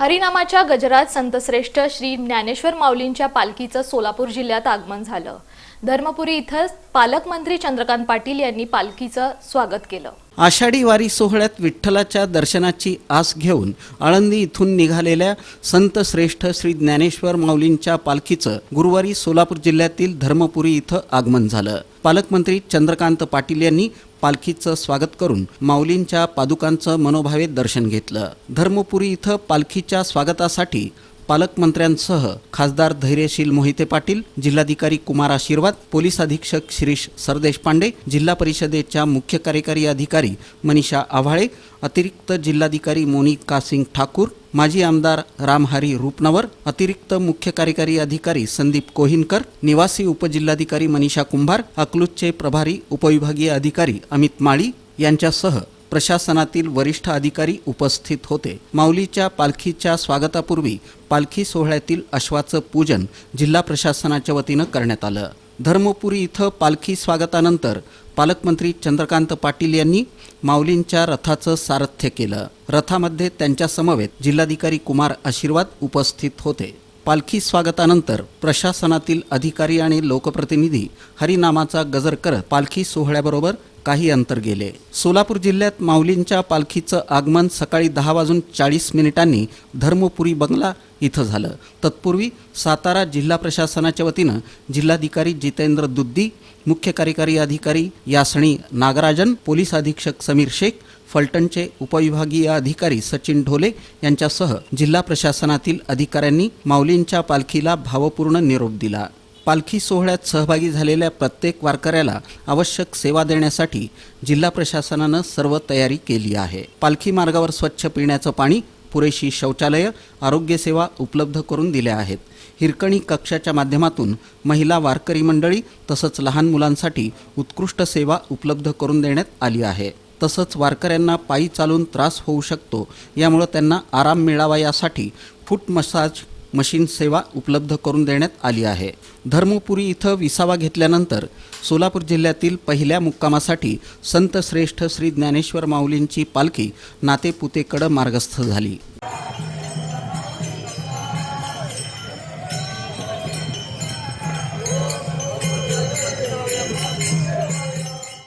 हरिनामाच्या गजरात संतश्रेष्ठ श्री ज्ञानेश्वर माऊलींच्या पालखीचं सोलापूर जिल्ह्यात आगमन झालं. धर्मपुरी इथं पालकमंत्री चंद्रकांत पाटील यांनी पालखीचं स्वागत केलं. आषाढी वारी सोहळ्यात विठ्ठलाच्या दर्शनाची आस घेऊन आळंदी इथून निघालेल्या संत श्रेष्ठ श्री ज्ञानेश्वर माऊलींच्या पालखीचं गुरुवारी सोलापूर जिल्ह्यातील धर्मपुरी इथं आगमन झालं. पालकमंत्री चंद्रकांत पाटील यांनी पालखीचं स्वागत करून माऊलींच्या पादुकांचं मनोभावे दर्शन घेतलं. धर्मपुरी इथं पालखीच्या स्वागतासाठी पालकमंत्र्यांसह खासदार धैर्यशील मोहिते पाटील जिल्हाधिकारी कुमार आशीर्वाद पोलीस अधीक्षक शिरीष सरदेशपांडे जिल्हा परिषदेच्या मुख्य कार्यकारी अधिकारी मनीषा आव्हाळे अतिरिक्त जिल्हाधिकारी मोनिका सिंग ठाकूर माजी आमदार रामहरी रूपनवर अतिरिक्त मुख्य कार्यकारी अधिकारी संदीप कोहिनकर निवासी उपजिल्हाधिकारी मनीषा कुंभार अकलूजचे प्रभारी उपविभागीय अधिकारी अमित माळी यांच्यासह प्रशासनातील वरिष्ठ अधिकारी उपस्थित होते. माऊलीच्या पालखीच्या स्वागतापूर्वी पालखी सोहळ्यातील अश्वाचं पूजन जिल्हा प्रशासनाच्या वतीनं करण्यात आलं. धर्मपुरी इथं पालखी स्वागतानंतर पालकमंत्री चंद्रकांत पाटील यांनी माऊलींच्या रथाचं सारथ्य केलं. रथामध्ये त्यांच्या समवेत जिल्हाधिकारी कुमार आशीर्वाद उपस्थित होते. पालखी स्वागतानंतर प्रशासनातील अधिकारी आणि लोकप्रतिनिधी हरिनामाचा गजर करत पालखी सोहळ्याबरोबर काही अंतर गेले. सोलापूर जिल्ह्यात माऊलींच्या पालखीचं आगमन सकाळी दहा वाजून चाळीस मिनिटांनी धर्मपुरी बंगला इथं झालं. तत्पूर्वी सातारा जिल्हा प्रशासनाच्या वतीनं जिल्हाधिकारी जितेंद्र दुद्दी मुख्य कार्यकारी अधिकारी यासणी नागराजन पोलीस अधीक्षक समीर शेख फलटणचे उपविभागीय अधिकारी सचिन ढोले यांच्यासह जिल्हा प्रशासनातील अधिकाऱ्यांनी माऊलींच्या पालखीला भावपूर्ण निरोप दिला. पालखी सोहळ्यात सहभागी झालेल्या प्रत्येक वारकऱ्याला आवश्यक सेवा देण्यासाठी जिल्हा प्रशासनानं सर्व तयारी केली आहे. पालखी मार्गावर स्वच्छ पिण्याचं पाणी पुरेशी शौचालयं आरोग्यसेवा उपलब्ध करून दिल्या आहेत. हिरकणी कक्षाच्या माध्यमातून महिला वारकरी मंडळी तसंच लहान मुलांसाठी उत्कृष्ट सेवा उपलब्ध करून देण्यात आली आहे. तसंच वारकऱ्यांना पायी चालून त्रास होऊ शकतो यामुळं त्यांना आराम मिळावा यासाठी फूट मसाज मशीन सेवा उपलब्ध करून देण्यात आली आहे. धर्मपुरी इथं विसावा घेतल्यानंतर सोलापूर जिल्ह्यातील पहिल्या मुक्कामासाठी संत श्रेष्ठ श्री ज्ञानेश्वर माऊलींची पालखी नातेपुतेकडं मार्गस्थ झाली.